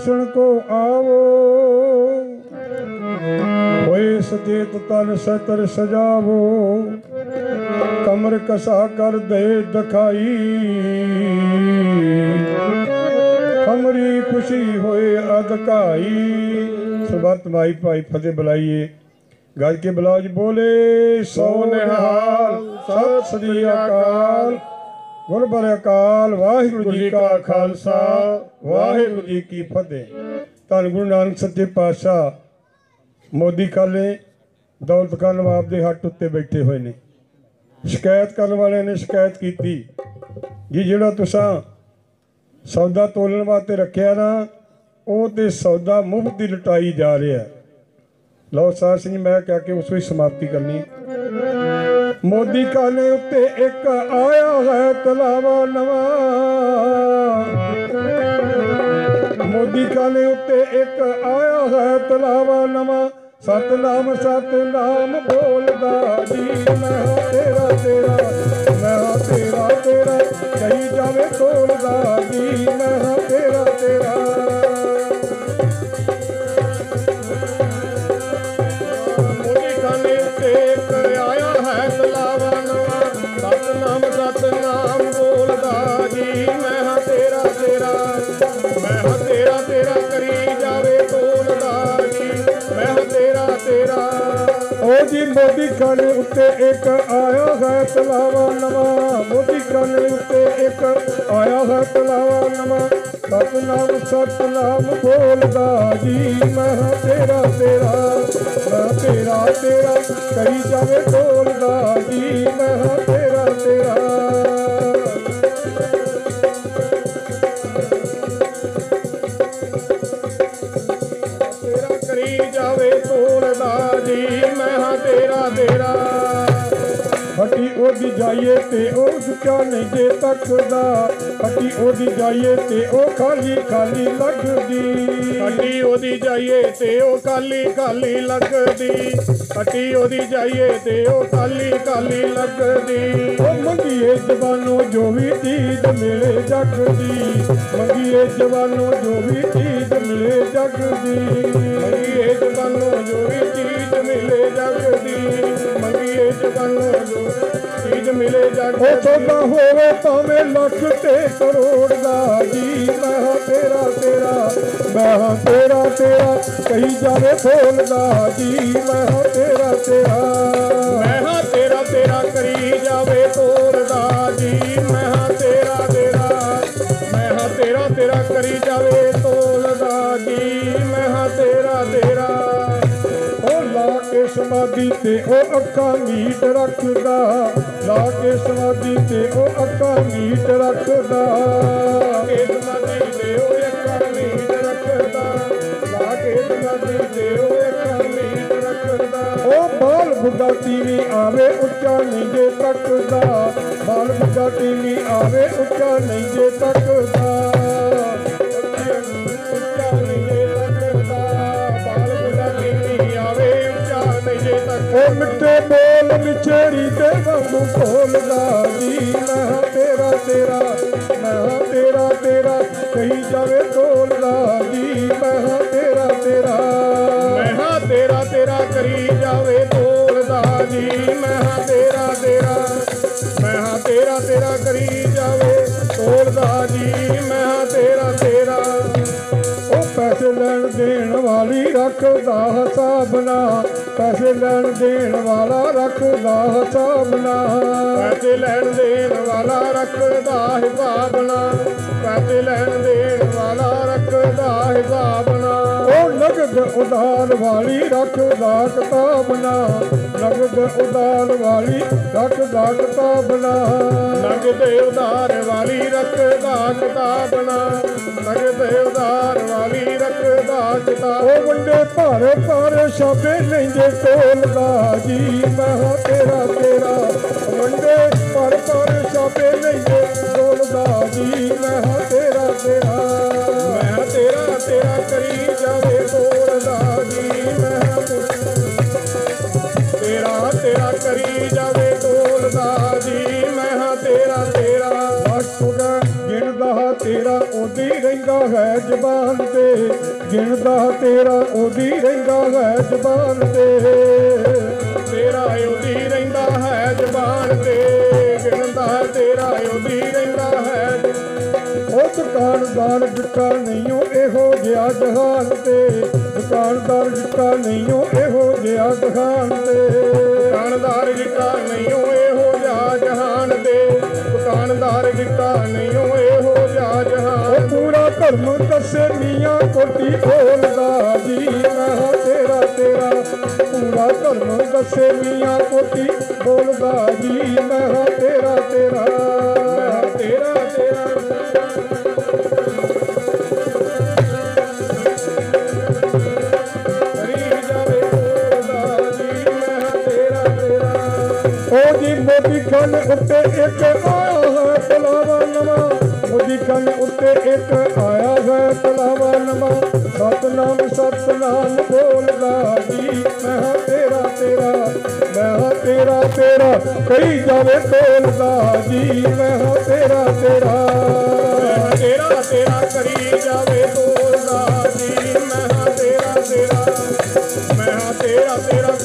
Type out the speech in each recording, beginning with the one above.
ਦਰਸ਼ਨ ਕੋ ਆਵੋ। ਹੋਏ ਸਚੇਤ ਤਨ ਸਤਰ ਸਜਾਵੋ। ਕਮਰ ਕਸਾ ਕਰ ਦੇ ਦਿਖਾਈ। ਹਮਰੀ ਖੁਸ਼ੀ ਹੋਏ ਅਧਕਾਈ ਸਬਤ ਮਾਈ ਭਾਈ ਫਤਿਹ ਬੁਲਾਈਏ। ਗੱਜ ਕੇ ਬਲਾਜ ਬੋਲੇ, ਸੋ ਨਿਹਾਲ, ਸਤਿ ਸ੍ਰੀ ਅਕਾਲ। ਗੁਰਬਰ ਅਕਾਲ ਵਾਹਿਗੁਰੂ ਜੀ ਕਾ ਖਾਲਸਾ ਵਾਹਿਗੁਰੂ ਜੀ ਕੀ ਫਤਿਹ। ਧੰਨ ਗੁਰੂ ਨਾਨਕ ਸੱਚੇ ਪਾਤਸ਼ਾਹ ਮੋਦੀ ਕਾਲੇ ਦੌਲਤ ਖਾਨ ਨਵਾਬ ਦੇ ਹੱਟ ਉੱਤੇ ਬੈਠੇ ਹੋਏ ਨੇ। ਸ਼ਿਕਾਇਤ ਕਰਨ ਵਾਲਿਆਂ ਨੇ ਸ਼ਿਕਾਇਤ ਕੀਤੀ ਜੀ ਜਿਹੜਾ ਤੁਸੀਂ ਸੌਦਾ ਤੋਲਣ ਵਾਸਤੇ ਰੱਖਿਆ ਨਾ ਉਹ ਤੇ ਸੌਦਾ ਮੁਫਤ ਦੀ ਲਟਾਈ ਜਾ ਰਿਹਾ। ਲਓ ਸਾਰ ਸਿੰਘ ਮੈਂ ਕਹਿ ਕੇ ਉਸ ਵਿੱਚ ਸਮਾਪਤੀ ਕਰਨੀ। ਮੋਦੀ ਕਾਲੇ ਉੱਤੇ ਇੱਕ ਆਇਆ ਹੈ ਤਲਾਵਾ ਨਵਾਂ। ਮੋਦੀ ਕਾਲੇ ਉੱਤੇ ਇੱਕ ਆਇਆ ਹੈ ਤਲਾਵਾ ਨਵਾਂ। ਸਤਨਾਮ ਸਤਨਾਮ ਬੋਲਦਾ ਜੀ, ਮੈਂ ਤੇਰਾ ਤੇਰਾ, ਮੈਂ ਤੇਰਾ ਤੇਰਾ। ਕਹੀ ਜਾਵੇ ਤੋਲਦਾ ਇੱਕ ਆਇਆ ਹੈ ਤਲਾਵਾ ਨਵਾਂ, ਮੋਦੀ ਖਾਨੇ ਉੱਤੇ ਇੱਕ ਆਇਆ ਹੈ ਤਲਾਵਾ ਨਵਾਂ। ਸਤਨਾਮ ਸਤਨਾਮ ਬੋਲਦਾ ਜੀ, ਮੈਂ ਤੇਰਾ ਤੇਰਾ, ਮੈਂ ਤੇਰਾ ਤੇਰਾ। ਕਰੀ ਜਾਵੇ ਬੋਲਦਾ ਜੀ, ਮੈਂ ਤੇਰਾ ਤੇਰਾ। ਤੇਰਾ ਕਰੀ ਜਾਵੇ ਬੋਲਦਾ ਜੀ, ਮੈਂ ਤੇਰਾ ਤੇਰਾ। ਹੱਟੀ ਉਹਦੀ ਜਾਈਏ ਤੇ ਉਹ ਸੁੱਚਾ ਨਹੀਂ ਜੇ ਤੱਕਦਾ। ਹੱਟੀ ਉਹਦੀ ਜਾਈਏ ਤੇ ਉਹ ਖਾਲੀ ਖਾਲੀ ਲੱਗਦੀ। ਹੱਟੀ ਉਹਦੀ ਜਾਈਏ ਤੇ ਉਹ ਕਾਲੀ ਕਾਲੀ ਲੱਗਦੀ। ਹੱਟੀ ਉਹਦੀ ਜਾਈਏ ਤੇ ਉਹ ਕਾਲੀ ਕਾਲੀ ਲੱਗਦੀ। ਉਹ ਮੰਗੀਏ ਜਵਾਨੋ ਜੋ ਵੀ ਚੀਜ਼ ਮਿਲੇ ਜੱਗ ਦੀ ਮੰਗੀਏ ਜਵਾਨੋ ਜੋ ਵੀ ਚੀਜ਼ ਮਿਲੇ ਜੱਗ ਦੀ ਮੰਗੀਏ ਮੰਗੀਏ ਜਵਾਨੋ ਜੋ ਚੀਜ਼ ਮਿਲੇ ਜਗ ਉਹ ਸੋਦਾ ਹੋਵੇ ਭਾਵੇਂ ਲੱਖ ਤੇ ਕਰੋੜ ਦਾ ਜੀ ਮੈਂ ਤੇਰਾ ਤੇਰਾ ਮੈਂ ਤੇਰਾ ਤੇਰਾ। ਕਹੀ ਜਾਵੇ ਬੋਲਦਾ ਜੀ ਮੈਂ ਤੇਰਾ ਤੇਰਾ। ਮੈਂ ਤੇਰਾ ਤੇਰਾ। ਕਰੀ ਜਾਵੇ ਤੋਰਦਾ ਜੀ ਮੈਂ ਤੇਰਾ ਤੇਰਾ। ਮੈਂ ਤੇਰਾ ਤੇਰਾ। ਕਰੀ ਜਾਵੇ ਤੋਲਦਾ ਜੀ ਸਮਾਧੀ ਤੇ ਉਹ ਅੱਖਾਂ ਮੀਟ ਰੱਖਦਾ। ਲਾ ਕੇ ਸਮਾਧੀ ਤੇ ਉਹ ਅੱਖਾਂ ਮੀਟ ਰੱਖਦਾ। ਕੇ ਸਮਾਧੀ ਦੇ ਉਹ ਅੱਖਾਂ ਮੀਟ ਰੱਖਦਾ। ਲਾ ਕੇ ਸਮਾਧੀ ਦੇ ਉਹ ਅੱਖਾਂ ਮੀਟ ਰੱਖਦਾ। ਉਹ ਬਾਲ ਬੁੱਢਾ ਟੀਵੀ ਆਵੇ ਉੱਚਾ ਨਹੀਂ ਜੇ ਤੱਕਦਾ। ਬਾਲ ਬੁੱਢਾ ਟੀਵੀ ਆਵੇ ਉੱਚਾ ਨਹੀਂ ਜੇ ਤੱਕਦਾ। ਮਿੱਠੇ ਬੋਲ ਵਿਚੇਰੀ ਤੇ ਵਾਂਗੂ ਭੋਲਦਾ ਜੀ ਮੈਂ ਤੇਰਾ ਤੇਰਾ, ਮੈਂ ਤੇਰਾ ਤੇਰਾ, ਕਹੀ ਜਾਵੇ ਢੋਲਦਾ ਜੀ ਮੈਂ ਤੇਰਾ ਤੇਰਾ, ਮੈਂ ਤੇਰਾ ਤੇਰਾ ਕਰੀ ਜਾਵੇ ਤੋਲਦਾ ਜੀ ਮੈਂ ਤੇਰਾ ਤੇਰਾ, ਮੈਂ ਤੇਰਾ ਤੇਰਾ ਕਰੀ ਜਾਵੇ ਤੋਲਦਾ ਜੀ ਮੈਂ ਰੱਖਦਾ ਹਿਸਾਬ ਨਾ ਪੈਸੇ ਲੈਣ ਦੇਣ ਵਾਲਾ ਰੱਖਦਾ ਹਿਸਾਬ ਨਾ ਪੈਸੇ ਲੈਣ ਦੇਣ ਵਾਲਾ ਰੱਖਦਾ ਹਿਸਾਬ ਨਾ ਪੈਸੇ ਲੈਣ ਦੇਣ ਵਾਲਾ ਰੱਖਦਾ ਹਿਸਾਬ ਨਾ ਉਹ ਨਗਦ ਉਧਾਰ ਵਾਲੀ ਰੱਖਦਾ ਕਿਤਾਬ ਨਾ ਨਗਦ ਉਧਾਰ ਵਾਲੀ ਰੱਖਦਾ ਕਿਤਾਬ ਨਾ ਨਗਦ ਉਧਾਰ ਵਾਲੀ ਰੱਖਦਾ ਕਿਤਾਬ ਨਾ ਨਗਦ ਉਧਾਰ ਵਾਲੀ ਰੱਖਦਾ ਕਿਤਾਬ ਉਹ ਵੰਡੇ ਭਾਰੇ ਭਾਰੇ ਸ਼ਾਬੇ ਲੈਂਦੇ ਤੋਲਦਾ ਜੀ ਮੈਂ ਹਾਂ ਤੇਰਾ ਤੇਰਾ। ਵੰਡੇ ਭਾਰੇ ਭਾਰੇ ਸ਼ਾਬੇ ਲੈਂਦੇ ਤੋਲਦਾ ਜੀ ਗਿਣਦਾ ਤੇਰਾ ਉਹਦੀ ਰਹਿੰਦਾ ਹੈ ਜ਼ਬਾਨ ਤੇ। ਤੇਰਾ ਉਹਦੀ ਰਹਿੰਦਾ ਹੈ ਜ਼ਬਾਨ ਤੇ। ਗਿਣਦਾ ਤੇਰਾ ਉਹਦੀ ਰਹਿੰਦਾ ਹੈ ਉਹ ਦੁਕਾਨਦਾਰ ਜਿੱਕਾ ਨਹੀਂ ਉਹ ਇਹੋ ਜਿਹਾ ਜਹਾਨ ਤੇ। ਦੁਕਾਨਦਾਰ ਜਿੱਕਾ ਨਹੀਂ ਉਹ ਇਹੋ ਜਿਹਾ ਜਹਾਨ ਤੇ। ਦੁਕਾਨਦਾਰ ਜਿੱਕਾ ਨਹੀਂ ਉਹ ਇਹੋ ਜਿਹਾ ਜਹਾਨ ਦੇ ਦੁਕਾਨਦਾਰ ਜਿੱਕਾ ਨਹੀਂ ਉਹ ਇਹੋ ਜਿਹਾ ਉਹ ਪੂਰਾ ਧਰਮ ਦੱਸੇ ਮੀਆਂ ਕੋਟੀ ਬੋਲਦਾ ਜੀ ਮੈਂ ਤੇਰਾ ਤੇਰਾ। ਪੂਰਾ ਧਰਮ ਦੱਸੇ ਮੀਆਂ ਕੋਟੀ ਬੋਲਦਾ ਜੀ ਮੈਂ ਤੇਰਾ ਤੇਰਾ। ਤੇਰਾ ਤੇਰਾ। ਤੇਰਾ ਤੇਰਾ। ਉਹ ਜੀ ਮੋਦੀ ਖਾਨ ਉੱਤੇ ਇੱਕ ਮੋਦੀ ਉੱਤੇ ਇੱਕ ਆਇਆ ਹੈ ਤਲਾਵਾ ਨਵਾਂ। ਸਤਨਾਮ ਸਤਨਾਮ ਬੋਲਦਾ ਜੀ ਮੈਂ ਤੇਰਾ ਤੇਰਾ, ਮੈਂ ਤੇਰਾ ਤੇਰਾ। ਕਹੀ ਜਾਵੇ ਬੋਲਦਾ ਜੀ ਮੈਂ ਤੇਰਾ ਤੇਰਾ। ਤੇਰਾ ਤੇਰਾ। ਕਰੀ ਜਾਵੇ ਤੋਰਦਾ ਜੀ ਮੈਂ ਤੇਰਾ ਤੇਰਾ। ਮੈਂ ਤੇਰਾ ਤੇਰਾ।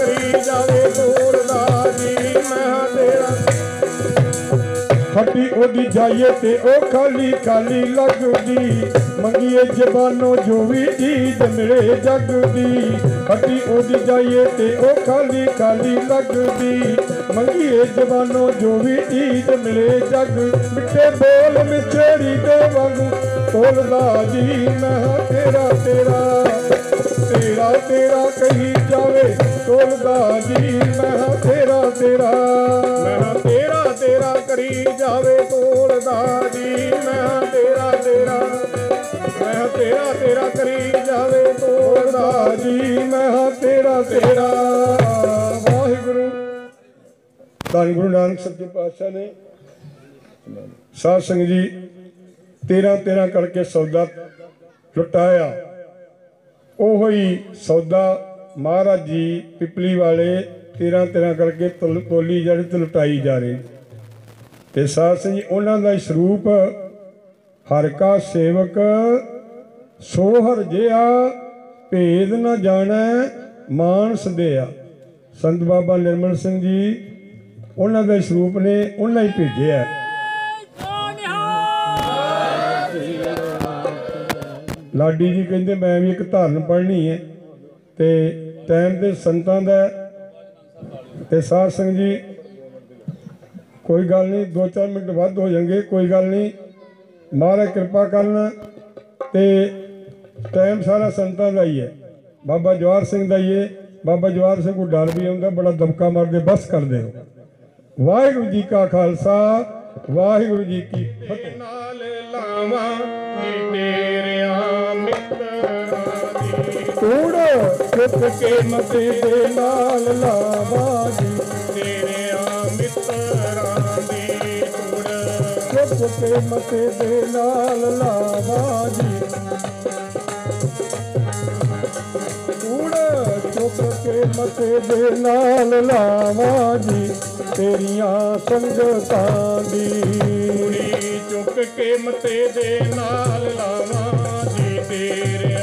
ਉਹਦੀ ਜਾਈਏ ਤੇ ਉਹ ਖਾਲੀ ਖਾਲੀ ਲੱਗਦੀ। ਮੰਗੀਏ ਜ਼ਬਾਨੋਂ ਜੋ ਵੀ ਚੀਜ਼ ਮਿਲੇ ਜੱਗ ਦੀ ਹੱਟੀ ਉਹਦੀ ਜਾਈਏ ਤੇ ਉਹ ਖਾਲੀ ਖਾਲੀ ਲੱਗਦੀ। ਮੰਗੀਏ ਜ਼ਬਾਨੋਂ ਜੋ ਵੀ ਚੀਜ਼ ਮਿਲੇ ਜੱਗ, ਮਿੱਠੇ ਬੋਲ ਮਿੱਠੜੀ ਦੇ ਵਾਂਗੂ। ਤੋਲਦਾ ਜੀ ਮੈਂ ਤੇਰਾ ਤੇਰਾ। ਤੇਰਾ ਤੇਰਾ ਕਹੀ ਜਾਵੇ ਤੋਲਦਾ ਜੀ ਮੈਂ ਤੇਰਾ ਤੇਰਾ। ਮੈਂ ਤੇਰਾ ਤੇਰਾ ਕਰੀ ਜਾਵੇ ਤੋਲਦਾ ਜੀ ਮੈਂ ਤੇਰਾ ਤੇਰਾ, ਮੈਂ ਤੇਰਾ ਤੇਰਾ ਕਰੀ ਜਾਵੇ ਤੋਲਦਾ ਬੋਲਦਾ ਜੀ ਮੈਂ ਤੇਰਾ ਤੇਰਾ। ਵਾਹਿਗੁਰੂ। ਧੰਨ ਗੁਰੂ ਨਾਨਕ ਸੱਚੇ ਪਾਤਸ਼ਾਹ ਨੇ ਸਾਧ ਸੰਗਤ ਜੀ 13 13 ਕਰਕੇ ਸੌਦਾ ਲੁਟਾਇਆ। ਉਹ ਹੀ ਸੌਦਾ ਮਹਾਰਾਜ ਜੀ ਪਿਪਲੀ ਵਾਲੇ 13 13 ਕਰਕੇ ਤੁਲ- ਤੋਲੀ ਜਿਹੜੀ ਤੇ ਲੁਟਾਈ ਜਾ ਰਹੀ। ਤੇ ਸਾਧ ਸੰਗਤ ਜੀ, ਉਹਨਾਂ ਦਾ ਸਰੂਪ ਹਰ ਕਾ ਸੇਵਕ ਸੋ ਹਰ ਜਿਆ ਭੇਦ ਨ ਜਾਣੈ, ਮਾਨਸ ਦਿਆ ਸੰਤ ਬਾਬਾ ਨਿਰਮਲ ਸਿੰਘ ਜੀ, ਉਹਨਾਂ ਦੇ ਸਰੂਪ ਨੇ ਉਹਨਾਂ ਹੀ ਭੇਜਿਆ ਲਾਡੀ ਜੀ ਕਹਿੰਦੇ, ਮੈਂ ਵੀ ਇੱਕ ਧਾਰਨ ਪੜ੍ਹਨੀ ਹੈ ਤੇ ਟਾਈਮ ਦੇ ਸੰਤਾਂ ਦਾ ਹੈ। ਤੇ ਸਾਧ ਸੰਗਤ ਜੀ ਕੋਈ ਗੱਲ ਨਹੀਂ 2-4 ਮਿੰਟ ਵੱਧ ਹੋ ਜਾਣਗੇ ਕੋਈ ਗੱਲ ਨਹੀਂ। ਮਹਾਰਾਜ ਕਿਰਪਾ ਕਰਨ ਤੇ ਟਾਈਮ ਸਾਰਾ ਸੰਤਾਂ ਦਾ ਹੀ ਹੈ। ਬਾਬਾ ਜਵਾਰ ਸਿੰਘ ਦਾ ਹੀ ਹੈ। ਬਾਬਾ ਜਵਾਰ ਸਿੰਘ ਨੂੰ ਡਰ ਵੀ ਆਉਂਦਾ ਬੜਾ ਦਮਕਾ ਮਾਰਦੇ ਬਸ ਕਰਦੇ ਹੋ। ਵਾਹਿਗੁਰੂ ਜੀ ਕਾ ਖਾਲਸਾ ਵਾਹਿਗੁਰੂ ਜੀ ਕੀ ਫਤਿਹ। ਨਾਲ ਲਾਵਾਂ ਤੇਰਿਆਂ ਮਿੱਤਰਾਂ ਦੀ। ਕੂੜ ਚੁੱਕ ਕੇ ਮਤੇ ਦੇ ਨਾਲ ਲਾਵਾ ਚੁੱਕ ਮਤੇ ਦੇ ਨਾਲ ਲਾਵਾ ਜੀ। ਕੂੜ ਚੁੱਕ ਕੇ ਮਤੇ ਦੇ ਨਾਲ ਲਾਵਾ ਜੀ। ਤੇਰੀਆਂ ਸੰਗਤਾਂ ਦੀ। ਕੁੜੀ ਚੁੱਕ ਕੇ ਮਤੇ ਦੇ ਨਾਲ ਲਾਵਾਂ ਜੀ। ਤੇਰੇ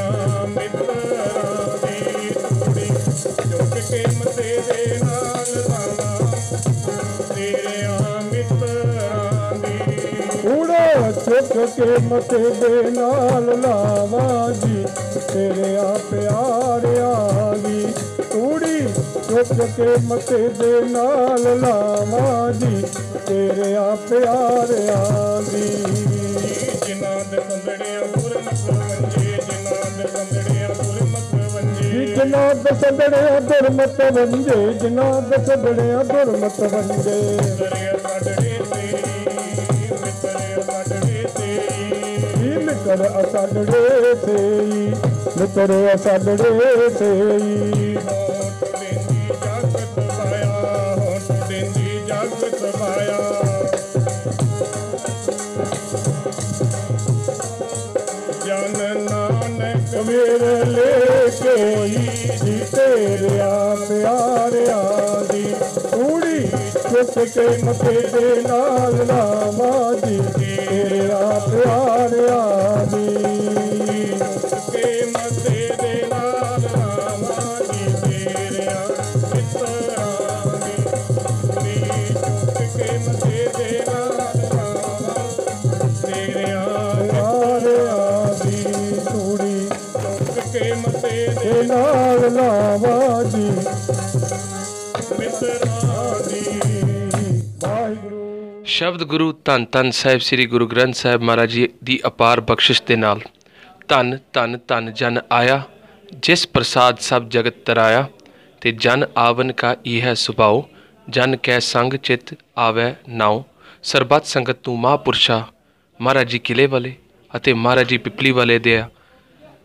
ਕੇ ਮਤੇ ਦੇ ਨਾਲ ਲਾਵਾ ਜੀ ਤੇਰੇ ਆ ਪਿਆਰਿਆਂ ਦੀ ਕੂੜੀ ਚੁੱਕ ਕੇ ਮਤੇ ਦੇ ਨਾਲ ਲਾਵਾ ਜੀ ਤੇਰੇ ਆ ਪਿਆਰਿਆਂ ਦੀ ਜਿਨ੍ਹਾਂ ਦੇ ਸੰਦੜਿਆਂ ਗੁਰਮਤਿ ਵੰਜੇ ਜਿਨ੍ਹਾਂ ਦੇ ਸੰਦੜਿਆਂ ਗੁਰਮਤਿ ਵੰਜੇ। ਜਿਨ੍ਹਾਂ ਦੇ ਸੰਦੜਿਆ ਦੁਰਮਤ ਵੰਜੇ ਜਿਨ੍ਹਾਂ ਦੇ ਸੰਦੜਿਆ ਦੁਰਮਤ ਵੰਜੇ। ਹੋਂਠ ਦੇਂਦੀ ਜਗਤ ਪਾਇਆ ਜਨ ਨਾਨਕ ਮੇਰੇ ਲੈ ਕੇ ਜੀ ਤੇਰਿਆ ਪਿਆਰਿਆਂ ਦੀ। ਕੂੜੀ ਚੁੱਕ ਕੇ ਮਤੇ ਦੇ ਨਾਲ ਲਾਵਾ ਜੀ ਤੇਰਿਆ ਪਿਆਰਿਆਂ ਸ਼ਬਦ ਗੁਰੂ ਧੰਨ ਧੰਨ ਸਾਹਿਬ, ਸ੍ਰੀ ਗੁਰੂ ਗ੍ਰੰਥ ਸਾਹਿਬ ਮਹਾਰਾਜ ਜੀ ਦੀ ਅਪਾਰ ਬਖਸ਼ਿਸ਼ ਦੇ ਨਾਲ, ਧੰਨ ਧੰਨ ਧੰਨ ਜਨ ਆਇਆ, ਜਿਸ ਪ੍ਰਸਾਦ ਸਭ ਜਗਤ ਤਰਾਇਆ, ਤੇ ਜਨ ਆਵਨ ਕਾ ਇਹ ਸੁਭਾਉ ਜਨ ਕੈ ਸੰਗ ਚਿਤ ਆਵੈ ਨਾਉ, ਸਰਬੱਤ ਸੰਗਤ ਤੂੰ ਮਹਾਂਪੁਰਸ਼ਾ, ਮਹਾਰਾਜ ਜੀ ਕਿਲੇ ਵਾਲੇ ਅਤੇ ਮਹਾਰਾਜ ਜੀ ਪਿਪਲੀ ਵਾਲੇ ਦੇ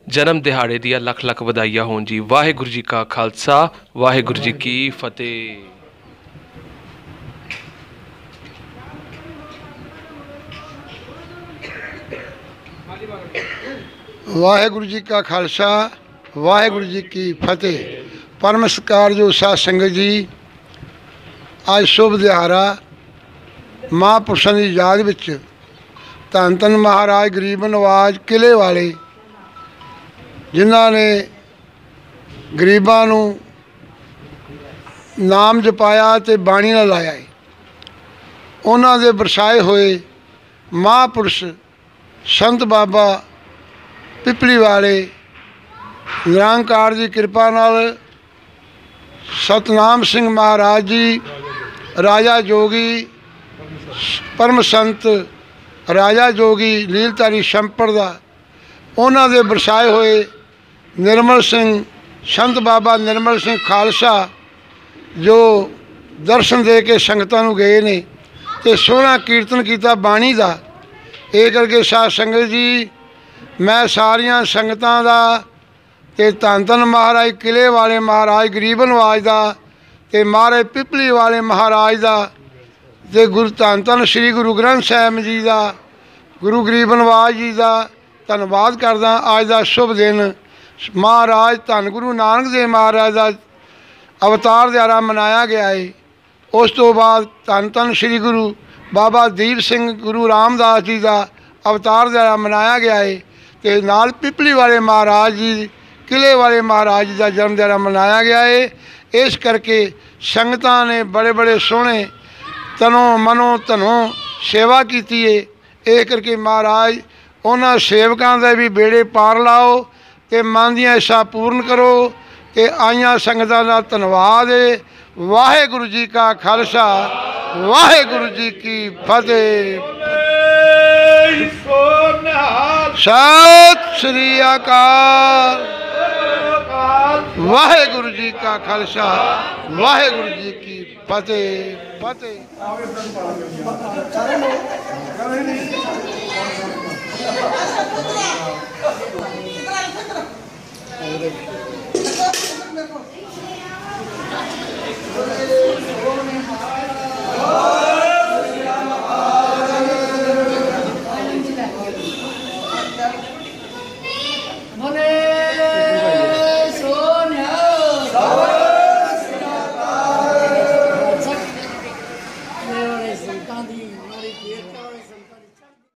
ਜਨਮ ਦਿਹਾੜੇ ਦੀਆਂ ਲੱਖ ਲੱਖ ਵਧਾਈਆਂ ਹੋਣ ਜੀ। ਵਾਹਿਗੁਰੂ ਜੀ ਕਾ ਖਾਲਸਾ, ਵਾਹਿਗੁਰੂ ਜੀ ਕੀ ਫਤਿਹ। ਵਾਹਿਗੁਰੂ ਜੀ ਕਾ ਖਾਲਸਾ, ਵਾਹਿਗੁਰੂ ਜੀ ਕੀ ਫਤਿਹ। ਪਰਮ ਸਤਿਕਾਰਯੋਗ ਸਾਧ ਸੰਗਤ ਜੀ, ਅੱਜ ਸ਼ੁਭ ਦਿਹਾੜਾ ਮਹਾਂਪੁਰਸ਼ਾਂ ਦੀ ਯਾਦ ਵਿੱਚ ਧੰਨ ਧੰਨ ਮਹਾਰਾਜ ਗਰੀਬ ਨਵਾਜ ਕਿਲੇ ਵਾਲੇ, ਜਿਨ੍ਹਾਂ ਨੇ ਗਰੀਬਾਂ ਨੂੰ ਨਾਮ ਜਪਾਇਆ ਤੇ ਬਾਣੀ ਨਾਲ ਲਾਇਆ ਉਹਨਾਂ ਦੇ ਵਰਸਾਏ ਹੋਏ ਮਹਾਂਪੁਰਸ਼ ਸੰਤ ਬਾਬਾ ਪਿਪਲੀ ਵਾਲੇ ਨਿਰੰਕਾਰ ਦੀ ਕਿਰਪਾ ਨਾਲ ਸਤਨਾਮ ਸਿੰਘ ਮਹਾਰਾਜ ਜੀ, ਰਾਜਾ ਜੋਗੀ, ਪਰਮ ਸੰਤ, ਰਾਜਾ ਜੋਗੀ ਲੀਲਤਾਰੀ ਸ਼ੰਪਰ ਦਾ, ਉਹਨਾਂ ਦੇ ਵਰਸਾਏ ਹੋਏ ਨਿਰਮਲ ਸਿੰਘ, ਸੰਤ ਬਾਬਾ ਨਿਰਮਲ ਸਿੰਘ ਖਾਲਸਾ, ਜੋ ਦਰਸ਼ਨ ਦੇ ਕੇ ਸੰਗਤਾਂ ਨੂੰ ਗਏ ਨੇ ਤੇ ਸੋਹਣਾ ਕੀਰਤਨ ਕੀਤਾ ਬਾਣੀ ਦਾ। ਇਹ ਕਰਕੇ ਸਾਧ ਸੰਗਤ ਜੀ ਮੈਂ ਸਾਰੀਆਂ ਸੰਗਤਾਂ ਦਾ ਤੇ ਧੰਨ ਧੰਨ ਮਹਾਰਾਜ ਕਿਲੇ ਵਾਲੇ ਮਹਾਰਾਜ, ਗਰੀਬ ਨਵਾਜ ਦਾ ਤੇ ਮਹਾਰਾਜ ਪਿਪਲੀ ਵਾਲੇ ਮਹਾਰਾਜ ਦਾ ਤੇ ਗੁਰੂ ਧੰਨ ਧੰਨ ਸ੍ਰੀ ਗੁਰੂ ਗ੍ਰੰਥ ਸਾਹਿਬ ਜੀ ਦਾ, ਗੁਰੂ ਗਰੀਬ ਨਵਾਜ ਜੀ ਦਾ ਧੰਨਵਾਦ ਕਰਦਾ ਅੱਜ ਦਾ ਸ਼ੁਭ ਦਿਨ। ਮਹਾਰਾਜ, ਧੰਨ ਗੁਰੂ ਨਾਨਕ ਦੇਵ ਮਹਾਰਾਜ ਦਾ ਅਵਤਾਰ ਦਿਹਾੜਾ ਮਨਾਇਆ ਗਿਆ ਹੈ ਉਸ ਤੋਂ ਬਾਅਦ ਧੰਨ ਧੰਨ ਸ੍ਰੀ ਗੁਰੂ ਬਾਬਾ ਦੀਪ ਸਿੰਘ ਗੁਰੂ ਰਾਮਦਾਸ ਜੀ ਦਾ ਅਵਤਾਰ ਦਿਹਾੜਾ ਮਨਾਇਆ ਗਿਆ ਹੈ ਤੇ ਨਾਲ ਪਿਪਲੀ ਵਾਲੇ ਮਹਾਰਾਜ ਜੀ ਕਿਲੇ ਵਾਲੇ ਮਹਾਰਾਜ ਜੀ ਦਾ ਜਨਮ ਦਿਹਾੜਾ ਮਨਾਇਆ ਗਿਆ ਏ। ਇਸ ਕਰਕੇ ਸੰਗਤਾਂ ਨੇ ਬੜੇ ਬੜੇ ਸੋਹਣੇ ਤਨੋਂ ਮਨੋਂ ਧਨੋਂ ਸੇਵਾ ਕੀਤੀ ਏ। ਇਹ ਕਰਕੇ ਮਹਾਰਾਜ, ਉਹਨਾਂ ਸੇਵਕਾਂ ਦੇ ਵੀ ਬੇੜੇ ਪਾਰ ਲਾਓ ਤੇ ਮਨ ਦੀਆਂ ਇੱਛਾ ਪੂਰਨ ਕਰੋ ਤੇ ਆਈਆਂ ਸੰਗਤਾਂ ਦਾ ਧੰਨਵਾਦ ਏ। ਵਾਹਿਗੁਰੂ ਜੀ ਕਾ ਖਾਲਸਾ, ਵਾਹਿਗੁਰੂ ਜੀ ਕੀ ਫਤਿਹ। ਸਤਿ ਸ੍ਰੀ ਅਕਾਲ ਵਾਹਿਗੁਰੂ ਜੀ ਕਾ ਖਾਲਸਾ ਵਾਹਿਗੁਰੂ ਜੀ ਕੀ ਫਤਿਹ ਫਤਿਹ